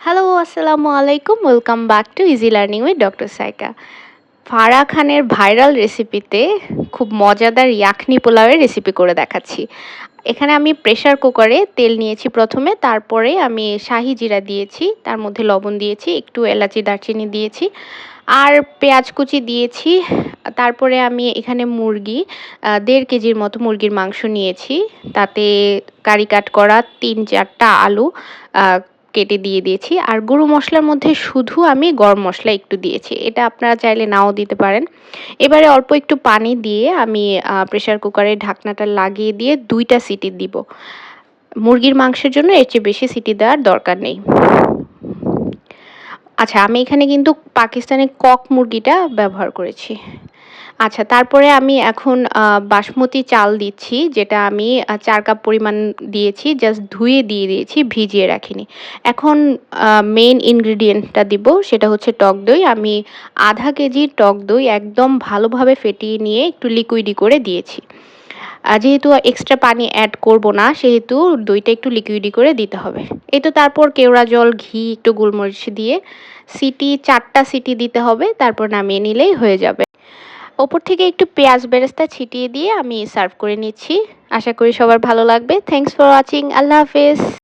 Hello আসসালামু আলাইকুম welcome back to easy learning with doctor Saika Farah খানের viral রেসিপিতে খুব মজাদার ইয়াখনি পোলাওয়ের রেসিপি করে দেখাচ্ছি। এখানে আমি প্রেশার কুকারে তেল নিয়েছি প্রথমে, তারপরে আমি শাহি জিরা দিয়েছি, তার মধ্যে লবণ দিয়েছি, একটু এলাচি, দারচিনি দিয়েছি, আর পেঁয়াজ কুচি দিয়েছি, তারপরে আমি এখানে মুরগি দেড় কেজির মতো মুরগির মাংস নিয়েছি, তাতে কারি কাট করা তিন চারটা আলু কেটে দিয়ে দিয়েছি। আর গুঁড়ো মশলার মধ্যে শুধু আমি গরম মশলা একটু দিয়েছি। এটা আপনারা চাইলে নাও দিতে পারেন। এবারে অল্প একটু পানি দিয়ে আমি প্রেশার কুকারে ঢাকনাটা লাগিয়ে দিয়ে দুইটা সিটি দিব। মুরগির মাংসের জন্য এর চেয়ে বেশি সিটি দেওয়ার দরকার নেই। আচ্ছা আমি এখানে কিন্তু পাকিস্তানি কক মুরগিটা ব্যবহার করেছি। আচ্ছা তারপরে আমি এখন বাসমতি চাল দিচ্ছি, যেটা আমি চার কাপ পরিমাণ দিয়েছি জাস্ট ধুয়ে দিয়ে দিয়েছি, ভিজিয়ে রাখিনি। এখন মেন ইনগ্রিডিয়েন্টটা দিব, সেটা হচ্ছে টক দই। আমি আধা কেজি টক দই একদম ভালোভাবে ফেটিয়ে নিয়ে একটু লিকুইডি করে দিয়েছি। যেহেতু এক্সট্রা পানি অ্যাড করব না, সেহেতু দইটা একটু লিকুইডি করে দিতে হবে। এই তো তারপর কেওড়া জল, ঘি, একটু গোলমরিচ দিয়ে সিটি, চারটা সিটি দিতে হবে, তারপর নামিয়ে নিলেই হয়ে যাবে। ওপর থেকে একটু পেঁয়াজ বেরেস্তা ছিটিয়ে দিয়ে আমি সার্ভ করে নিচ্ছি। আশা করি সবার ভালো লাগবে। থ্যাংকস ফর ওয়াচিং আল্লাহ হাফেজ।